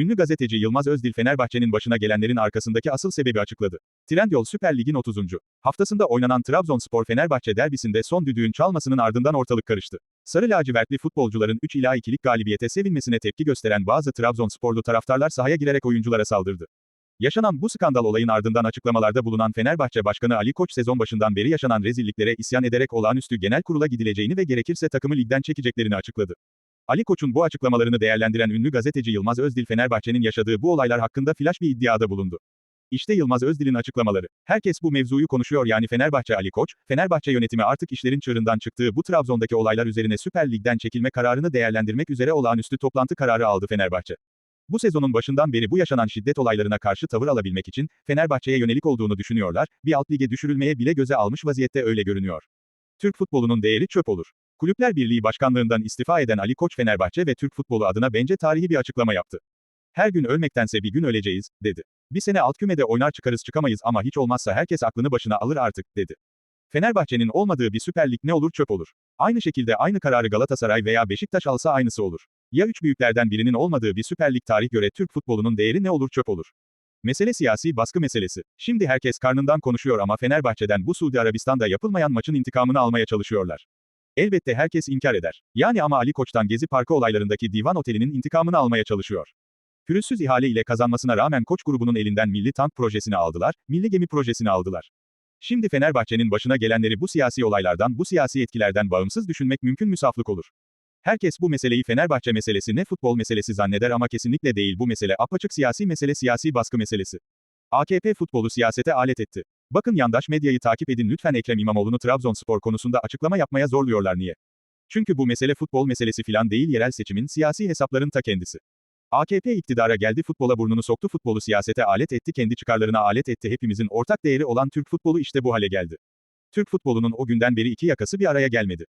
Ünlü gazeteci Yılmaz Özdil Fenerbahçe'nin başına gelenlerin arkasındaki asıl sebebi açıkladı. Trendyol Süper Lig'in 30. haftasında oynanan Trabzonspor Fenerbahçe derbisinde son düdüğün çalmasının ardından ortalık karıştı. Sarı lacivertli futbolcuların 3 ila 2'lik galibiyete sevinmesine tepki gösteren bazı Trabzonsporlu taraftarlar sahaya girerek oyunculara saldırdı. Yaşanan bu skandal olayın ardından açıklamalarda bulunan Fenerbahçe Başkanı Ali Koç sezon başından beri yaşanan rezilliklere isyan ederek olağanüstü genel kurula gidileceğini ve gerekirse takımı ligden çekeceklerini açıkladı. Ali Koç'un bu açıklamalarını değerlendiren ünlü gazeteci Yılmaz Özdil Fenerbahçe'nin yaşadığı bu olaylar hakkında flash bir iddiada bulundu. İşte Yılmaz Özdil'in açıklamaları. Herkes bu mevzuyu konuşuyor yani Fenerbahçe Ali Koç, Fenerbahçe yönetimi artık işlerin çığırından çıktığı bu Trabzon'daki olaylar üzerine Süper Lig'den çekilme kararını değerlendirmek üzere olağanüstü toplantı kararı aldı Fenerbahçe. Bu sezonun başından beri bu yaşanan şiddet olaylarına karşı tavır alabilmek için Fenerbahçe'ye yönelik olduğunu düşünüyorlar, bir alt lige düşürülmeye bile göze almış vaziyette öyle görünüyor. Türk futbolunun değeri çöp olur. Kulüpler Birliği Başkanlığından istifa eden Ali Koç Fenerbahçe ve Türk futbolu adına bence tarihi bir açıklama yaptı. Her gün ölmektense bir gün öleceğiz, dedi. Bir sene alt kümede oynar çıkarız çıkamayız ama hiç olmazsa herkes aklını başına alır artık, dedi. Fenerbahçe'nin olmadığı bir Süper Lig ne olur çöp olur. Aynı şekilde aynı kararı Galatasaray veya Beşiktaş alsa aynısı olur. Ya üç büyüklerden birinin olmadığı bir Süper Lig tarih göre Türk futbolunun değeri ne olur çöp olur. Mesele siyasi baskı meselesi. Şimdi herkes karnından konuşuyor ama Fenerbahçe'den bu Suudi Arabistan'da yapılmayan maçın intikamını almaya çalışıyorlar. Elbette herkes inkar eder. Yani ama Ali Koç'tan Gezi Parkı olaylarındaki Divan Oteli'nin intikamını almaya çalışıyor. Pürüzsüz ihale ile kazanmasına rağmen Koç grubunun elinden Milli Tank projesini aldılar, Milli Gemi projesini aldılar. Şimdi Fenerbahçe'nin başına gelenleri bu siyasi olaylardan, bu siyasi etkilerden bağımsız düşünmek mümkün müsaflık olur. Herkes bu meseleyi Fenerbahçe meselesi ne futbol meselesi zanneder ama kesinlikle değil bu mesele apaçık siyasi mesele siyasi baskı meselesi. AKP futbolu siyasete alet etti. Bakın yandaş medyayı takip edin lütfen Ekrem İmamoğlu'nu Trabzonspor konusunda açıklama yapmaya zorluyorlar niye? Çünkü bu mesele futbol meselesi filan değil yerel seçimin siyasi hesapların ta kendisi. AKP iktidara geldi futbola burnunu soktu futbolu siyasete alet etti kendi çıkarlarına alet etti hepimizin ortak değeri olan Türk futbolu işte bu hale geldi. Türk futbolunun o günden beri iki yakası bir araya gelmedi.